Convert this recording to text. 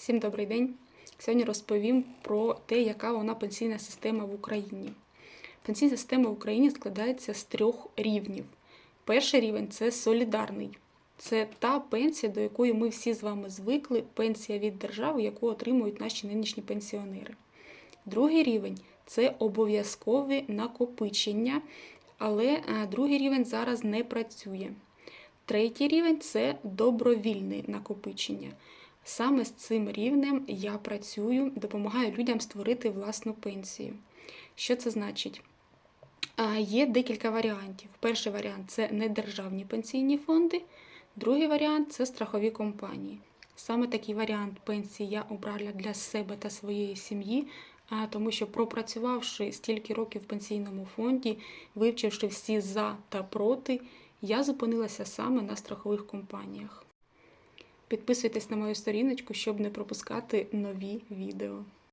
Всім добрий день. Сьогодні розповім про те, яка вона пенсійна система в Україні. Пенсійна система в Україні складається з трьох рівнів. Перший рівень це солідарний. Це та пенсія, до якої ми всі з вами звикли, пенсія від держави, яку отримують наші нинішні пенсіонери. Другий рівень це обов'язкові накопичення, але е, другий рівень зараз не працює. Третій рівень це добровільне накопичення. Саме з цим рівнем я працюю, допомагаю людям створити власну пенсію. Що це значить? Є декілька варіантів. Перший варіант це недержавні пенсійні фонди, другий варіант це страхові компанії. Саме такий варіант пенсії я обрала для себе та своєї сім'ї, тому що пропрацювавши стільки років в пенсійному фонді, вивчивши всі за та проти, я зупинилася саме на страхових компаніях. Підписуйтесь на мою сторіночку, щоб не пропускати нові відео.